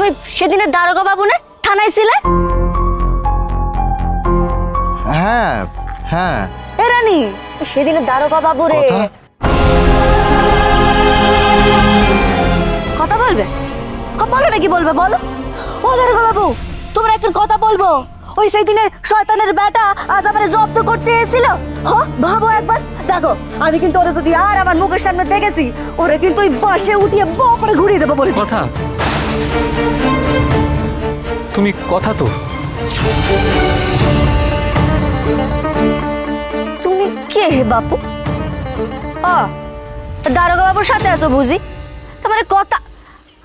তুমি সেদিনের দারোগা বাবু না থানায় ছিলে? হ্যাঁ হ্যাঁ। এ রানী সেদিনের দারোগা বাবু রে কথা? কথা বলবে? ক- বলো নাকি বলবে বলো। ও দারোগা বাবু তোমরা একটা কথা বলব। ওই সেই দিনের শয়তানের বেটা আজ আমার জব্দ করতে এসেছিল। হ ভাবো একবার। দেখো আমি কিন্তু ওরা যদি আর আমার মুখের সামনে দেখেছি ওরা কিন্তু ওই বাসে উঠিয়ে বপরে ঘুরিয়ে দেবো বলে। কথা? তুমি কথা তো। তুমি কে হে বাপু? দারোগা বাবুর সাথে আছো বুঝি? তোমার কথা।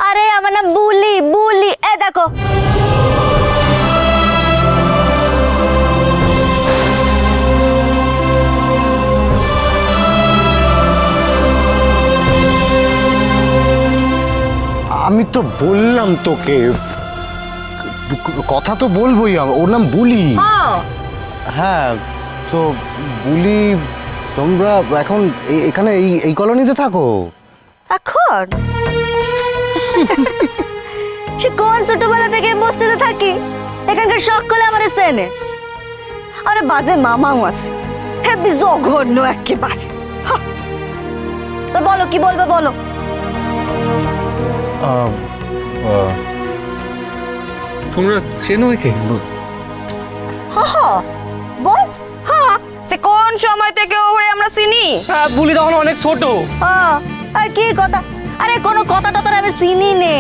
আরে আমার নাম বুলি বুলি। এ দেখো। আমি তো বললাম তোকে কথা তো বলবোই ওর নাম বুলি। হ্যাঁ। হ্যাঁ তো বুলি তোমরা এখন এখানে এই এই কলোনিতে থাকো। এখন? সে কোন ছোটবেলা থেকে বস্তিতে থাকি? এখানকার সকলে আমার সেনে আরে বাজে মামাও আছে। হেবি জঘন্য একেবারে। হা। তো বলো কি বলবে বলো? তোমরা চেনো একে? বল। হ্যাঁ সে কোন সময় থেকে ওরে আমরা চিনি? হ্যাঁ বুলি তখন অনেক ছোট। হ্যাঁ আর কি কথা? আরে কোনো কথা টথা আমি চিনি নে।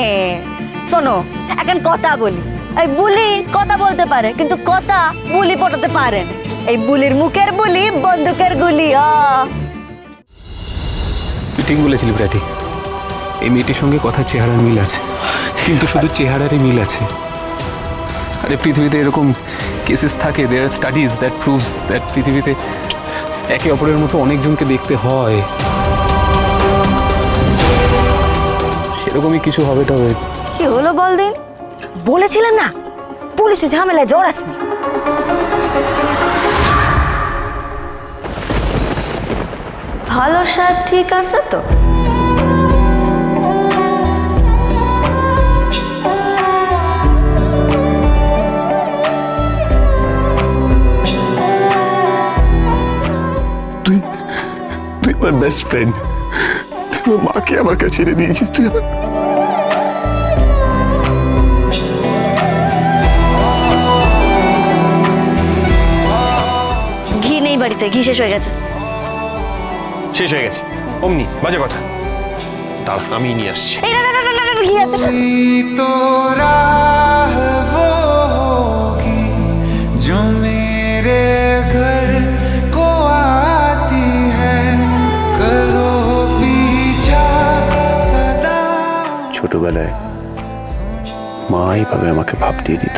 শোনো এখন কথা বলি। এই বুলি কথা বলতে পারে কিন্তু কথা বুলি পটাতে পারে না। এই বুলির মুখের বুলি বন্দুকের গুলি তুই ঠিক বলেছিলি ব্র্যাটি এই মেয়েটির সঙ্গে কথার চেহারার মিল আছে। কিন্তু শুধু চেহারারই মিল আছে। আরে পৃথিবীতে এরকম কেসেস থাকে there studies that proves that পৃথিবীতে একে অপরের মতো অনেকজনকে দেখতে হয়। সেরকমই কিছু হবে টবে কি হলো বল দিন বলেছিলেন না? পুলিশে ঝামেলায় জড়াসনি ভালো সাহেব ঠিক আছে তো? তুই আমার বেস্ট ফ্রেন্ড তুই আমার মাকে আমার কাছে এনে দিয়েছিস তুই আমার ঘি নেই বাড়িতে ঘি শেষ হয়ে গেছে। শেষ হয়ে গেছে। অমনি বাজে কথা। দাঁড়া আমি নিয়ে আসছি। এই না না না না, না, না, ঘি হাতে तो ছোটবেলায় মা এইভাবে আমাকে ভাব দিয়ে দিত।